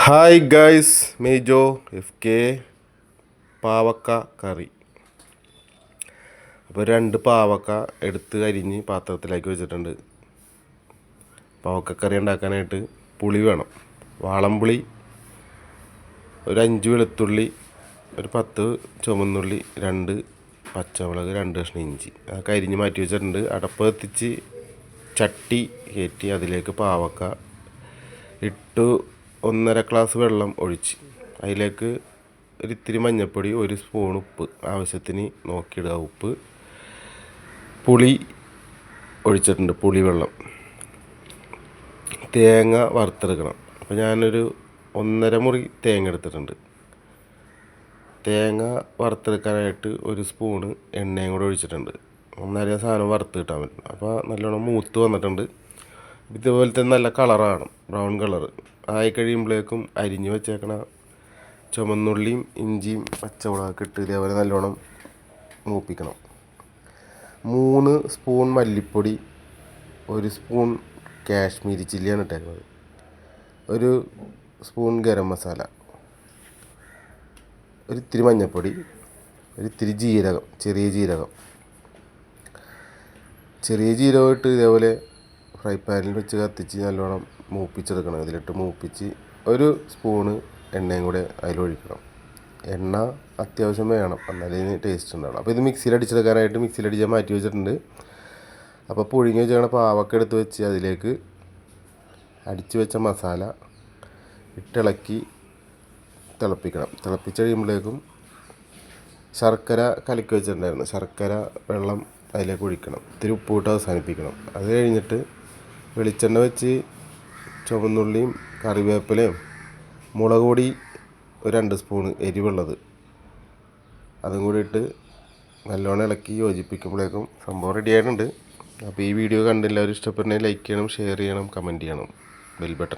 Hi guys Mejo F K പാവക്ക കറി. അപ്പോൾ രണ്ട് പാവക്ക എടുത്ത് അരിഞ്ഞ് പാത്രത്തിലേക്ക് വെച്ചിട്ടുണ്ട്. പാവക്ക കറി ഉണ്ടാക്കാനായിട്ട് പുളി വേണം. വാളംപുളി ഒരു അഞ്ച് വെളുത്തുള്ളി ഒരു പത്ത് ചുമന്നുള്ളി രണ്ട് പച്ചമുളക് രണ്ട് കഷ്ണം ഇഞ്ചി. അതൊക്കെ അരിഞ്ഞ് മാറ്റി വെച്ചിട്ടുണ്ട്. അടപ്പ് എത്തിച്ച് ചട്ടി കയറ്റി അതിലേക്ക് പാവക്ക ഇട്ടു ഒന്നര ഗ്ലാസ് വെള്ളം ഒഴിച്ച്. അതിലേക്ക് ഒരിത്തിരി മഞ്ഞൾപ്പൊടി ഒരു സ്പൂൺ ഉപ്പ് ആവശ്യത്തിന് നോക്കിയിടുക. ഉപ്പ് പുളി ഒഴിച്ചിട്ടുണ്ട് പുളി വെള്ളം തേങ്ങ വറുത്തെടുക്കണം. അപ്പോൾ ഞാനൊരു ഒന്നര മുറി തേങ്ങ എടുത്തിട്ടുണ്ട്. തേങ്ങ വറുത്തെടുക്കാനായിട്ട് ഒരു സ്പൂണ് എണ്ണയും കൂടെ ഒഴിച്ചിട്ടുണ്ട്. ഒന്നര സാധനം വറുത്ത് കിട്ടാൻ പറ്റും. അപ്പോൾ നല്ലോണം മൂത്ത് വന്നിട്ടുണ്ട്. ഇതുപോലത്തെ നല്ല കളറാണ് ബ്രൗൺ കളർ ആയി കഴിയുമ്പോഴേക്കും അരിഞ്ഞ് വെച്ചേക്കണ ചുമന്നുള്ളിയും ഇഞ്ചിയും പച്ചമുളകൊക്കെ ഇട്ട് ഇതേപോലെ നല്ലോണം മൂപ്പിക്കണം. മൂന്ന് സ്പൂൺ മല്ലിപ്പൊടി ഒരു സ്പൂൺ കാശ്മീരി ചില്ലിയാണ് ഇട്ടേക്കുന്നത് ഒരു സ്പൂൺ ഗരം മസാല ഒരു ഇത്തിരി മഞ്ഞൾപ്പൊടി ഒരു ഇത്തിരി ജീരകം ചെറിയ ജീരകം. ചെറിയ ജീരകം ഇട്ട് ഇതേപോലെ ഫ്രൈ പാനിൽ വെച്ച് കത്തിച്ച് നല്ലോണം മൂപ്പിച്ചെടുക്കണം. ഇതിലിട്ട് മൂപ്പിച്ച് ഒരു സ്പൂണ് എണ്ണയും കൂടെ അതിലൊഴിക്കണം. എണ്ണ അത്യാവശ്യം വേണം. എന്നാലേ ഇതിന് ടേസ്റ്റ് ഉണ്ടാവണം അപ്പോൾ ഇത് മിക്സിയിൽ അടിച്ചെടുക്കാനായിട്ട് മിക്സിയിൽ അടിച്ചാൽ മാറ്റി വെച്ചിട്ടുണ്ട്. അപ്പോൾ പുഴുങ്ങി വെച്ചാൽ പാവക്ക എടുത്ത് വെച്ച് അതിലേക്ക് അടിച്ച് വെച്ച മസാല ഇട്ടിളക്കി തിളപ്പിക്കണം. തിളപ്പിച്ച് കഴിയുമ്പോഴേക്കും ശർക്കര കലക്കി വെച്ചിട്ടുണ്ടായിരുന്നു. ശർക്കര വെള്ളം അതിലേക്ക് ഒഴിക്കണം. ഇത്തിരി ഉപ്പിട്ട് അവസാനിപ്പിക്കണം. അത് കഴിഞ്ഞിട്ട് വെളിച്ചെണ്ണ വെച്ച് ചുവന്നുള്ളിയും കറിവേപ്പിലയും മുളക് പൊടി ഒരു രണ്ട് സ്പൂൺ എരിവുള്ളത്. അതും കൂടി ഇട്ട് നല്ലോണം ഇളക്കി യോജിപ്പിക്കുമ്പോഴേക്കും സംഭവം റെഡി ആയിട്ടുണ്ട്. അപ്പോൾ ഈ വീഡിയോ കണ്ട് എല്ലാവരും ഇഷ്ടപ്പെടുന്നെങ്കിൽ ലൈക്ക് ചെയ്യണം ഷെയർ ചെയ്യണം കമന്റ് ചെയ്യണം. Bell button